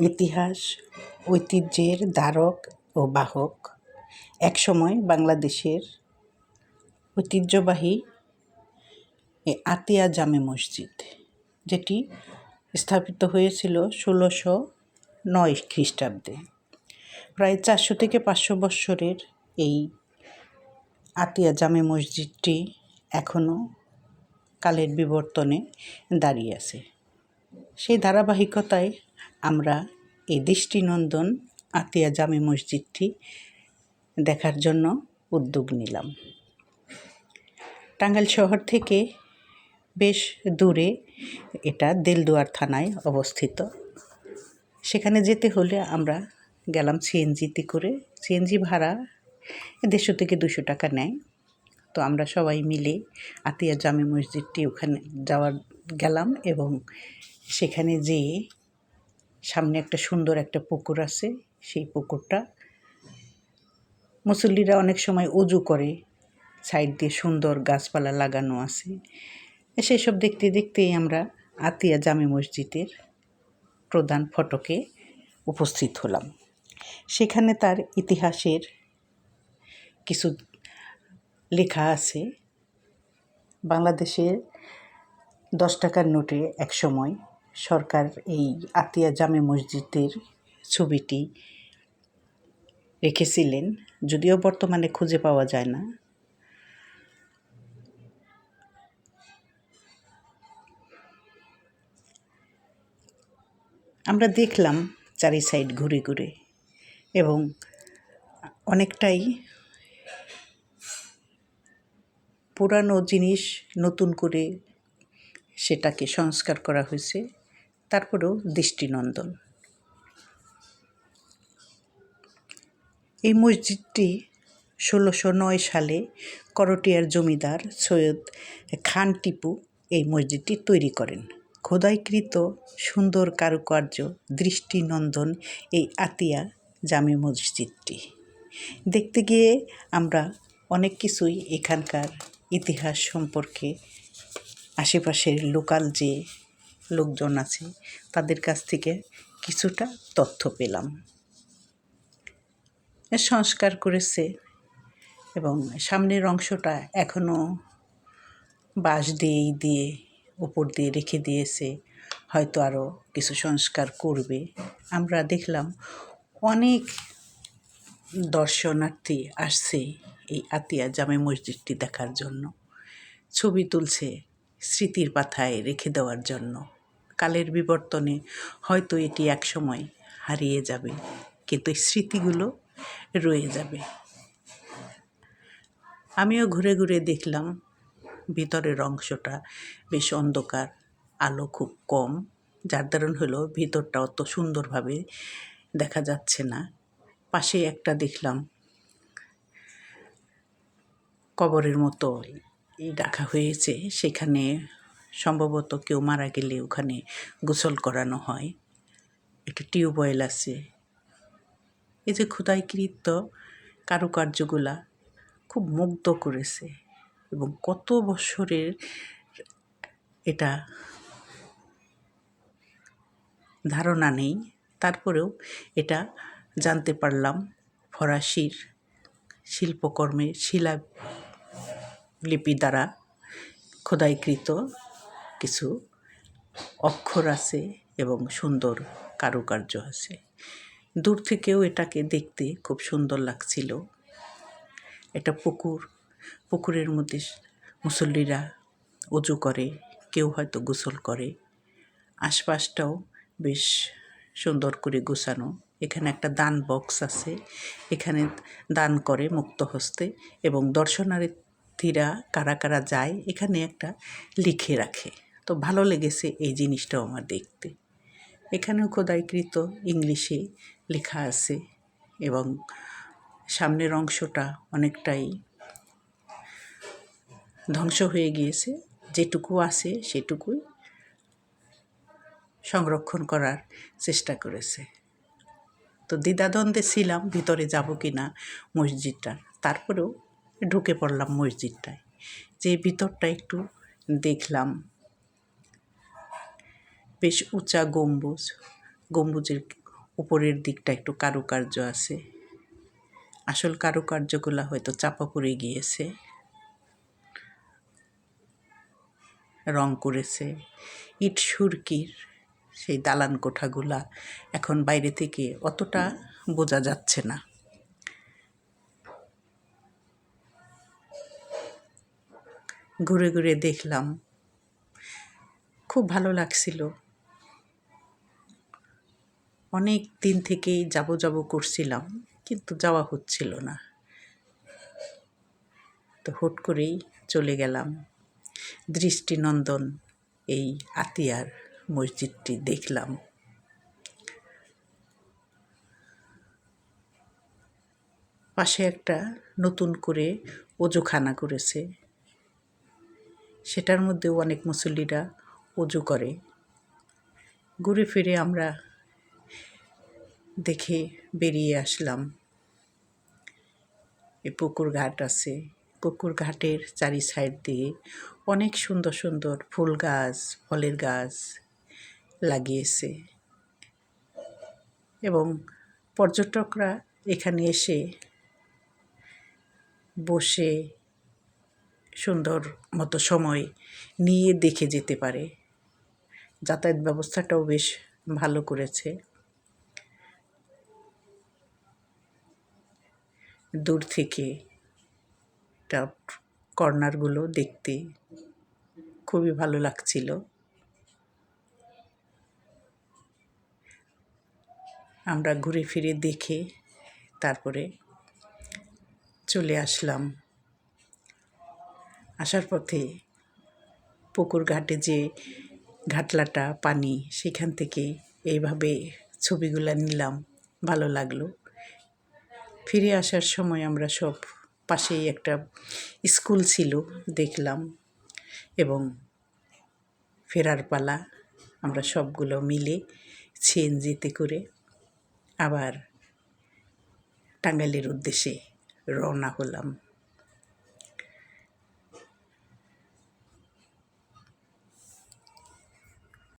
ইতিহাস, ঐতিহ্যের ধারক ও বাহক। একসময় বাংলাদেশের ঐতিহ্যবাহী এ আতিয়া জামে মসজিদ, যেটি স্থাপিত হয়েছিল ষোলোশো নয় খ্রিস্টাব্দে। প্রায় চারশো থেকে পাঁচশো বৎসরের এই আতিয়া জামে মসজিদটি এখনও কালের বিবর্তনে দাঁড়িয়ে আছে। সেই ধারাবাহিকতায় আমরা এই দৃষ্টিনন্দন আতিয়া জামে মসজিদটি দেখার জন্য উদ্যোগ নিলাম। টাঙ্গাইল শহর থেকে বেশ দূরে এটা দেলদুয়ার থানায় অবস্থিত। সেখানে যেতে হলে আমরা গেলাম সিএনজিতে করে। সিএনজি ভাড়া দেড়শো থেকে দুশো টাকা নেয়। তো আমরা সবাই মিলে আতিয়া জামে মসজিদটি ওখানে যাওয়ার গেলাম এবং সেখানে যেয়ে সামনে একটা সুন্দর একটা পুকুর আছে, সেই পুকুরটা। মুসল্লিরা অনেক সময় উজু করে, সাইড দিয়ে সুন্দর গাছপালা লাগানো আছে। সেসব দেখতে দেখতেই আমরা আতিয়া জামে মসজিদের প্রধান ফটকে উপস্থিত হলাম। সেখানে তার ইতিহাসের কিছু লেখা আছে। বাংলাদেশের দশ টাকার নোটে এক সময় সরকার এই আতিয়া জামে মসজিদের ছবিটি রেখেছিলেন, যদিও বর্তমানে খুঁজে পাওয়া যায় না। আমরা দেখলাম চারি সাইড ঘুরে ঘুরে এবং অনেকটাই পুরানো জিনিস নতুন করে সেটাকে সংস্কার করা হয়েছে। তারপরেও দৃষ্টিনন্দন। এই মসজিদটি ষোলোশো নয় সালে করটিয়ার জমিদার সৈয়দ খান টিপু এই মসজিদটি তৈরি করেন। খোদাইকৃত সুন্দর কারুকার্য, দৃষ্টিনন্দন এই আতিয়া জামি মসজিদটি। দেখতে গিয়ে আমরা অনেক কিছুই এখানকার ইতিহাস সম্পর্কে, আশেপাশের লোকাল যে লোকজন আছে, তাদের কাছ থেকে কিছুটা তথ্য পেলাম। সংস্কার করেছে এবং সামনের অংশটা এখনও বাঁশ দিয়েই দিয়ে উপর দিয়ে রেখে দিয়েছে। হয়তো আরও কিছু সংস্কার করবে। আমরা দেখলাম অনেক দর্শনার্থী আসছে এই আতিয়া জামে মসজিদটি দেখার জন্য। ছবি তুলছে স্মৃতির পাথায় রেখে দেওয়ার জন্য। কালের বিবর্তনে হয়তো এটি একসময় হারিয়ে যাবে, কিন্তু স্মৃতিগুলো রয়ে যাবে। আমিও ঘুরে ঘুরে দেখলাম ভিতরের অংশটা বেশ অন্ধকার, আলো খুব কম, যার দারুণ হলো ভিতরটা অত সুন্দরভাবে দেখা যাচ্ছে না। পাশে একটা দেখলাম কবরের মতো রাখা হয়েছে, সেখানে সম্ভবত কেউ মারা গেলে ওখানে গোসল করানো হয়। একটা টিউবওয়েল আছে। এই যে ক্ষুদাইকৃত কারুকার্যগুলা খুব মুগ্ধ করেছে এবং কত বছরের এটা ধারণা নেই। তারপরেও এটা জানতে পারলাম ফরাসির শিল্পকর্মে শিলালিপি দ্বারা খোদাইকৃত কিছু অক্ষর আছে এবং সুন্দর কারুকার্য আছে। দূর থেকেও এটাকে দেখতে খুব সুন্দর লাগছিল। একটা পুকুর। পুকুরের মধ্যে মুসল্লিরা উজু করে, কেউ হয়তো গোসল করে। আশপাশটাও বেশ সুন্দর করে গোছানো। এখানে একটা দান বক্স আছে। এখানে দান করে মুক্ত হস্তে এবং দর্শনার্থীরা কারা কারা যায়, এখানে একটা লিখে রাখে। তো ভালো লেগেছে এই জিনিসটাও আমার দেখতে। এখানেও খোদাইকৃত ইংলিশে লেখা আছে এবং সামনের অংশটা অনেকটাই ধ্বংস হয়ে গিয়েছে, যেটুকু আছে সেটুকুই সংরক্ষণ করার চেষ্টা করেছে। তো দ্বিধাদ্বন্দ্বে ছিলাম ভিতরে যাব কি না মসজিদটা, তারপরেও ঢুকে পড়লাম মসজিদটায়। যে ভিতরটা একটু দেখলাম বেশ উঁচা গম্বুজ। গম্বুজের উপরের দিকটা একটু কারুকার্য আছে। আসল কারুকার্যগুলো হয়তো চাপা পড়ে গিয়েছে। রং করেছে। ইট সুরকির সেই দালান কোঠাগুলা এখন বাইরে থেকে অতটা বোঝা যাচ্ছে না। ঘুরে ঘুরে দেখলাম, খুব ভালো লাগছিল। অনেক দিন থেকেই যাব যাব করছিলাম, কিন্তু যাওয়া হচ্ছিল না। তো হুট করেই চলে গেলাম দৃষ্টিনন্দন, এই আতিয়ার মসজিদটি দেখলাম। পাশে একটা নতুন করে অজুখানা করেছে। সেটার মধ্যেও অনেক মুসল্লিরা অজু করে। ঘুরে ফিরে আমরা দেখে বেরিয়ে আসলাম। এ পুকুর ঘাট আছে। পুকুর ঘাটের চারি সাইড দিয়ে অনেক সুন্দর সুন্দর ফুল গাছ, ফলের গাছ লাগিয়েছে। এবং পর্যটকরা এখানে এসে বসে সুন্দর মতো সময় নিয়ে দেখে যেতে পারে। যাতায়াত ব্যবস্থাটাও বেশ ভালো করেছে। দূর থেকে এটা কর্নারগুলো দেখতে খুবই ভালো লাগছিল। আমরা ঘুরে ফিরে দেখে তারপরে চলে আসলাম। আসার পথে পুকুর ঘাটে যে ঘাটলাটা, পানি, সেখান থেকে এইভাবে ছবিগুলো নিলাম, ভালো লাগল। ফিরে আসার সময় আমরা সব পাশেই একটা স্কুল ছিল, দেখলাম এবং ফেরার পালা, আমরা সবগুলো মিলে সিএনজিতে করে আবার টাঙ্গাইলের উদ্দেশ্যে রওনা হলাম।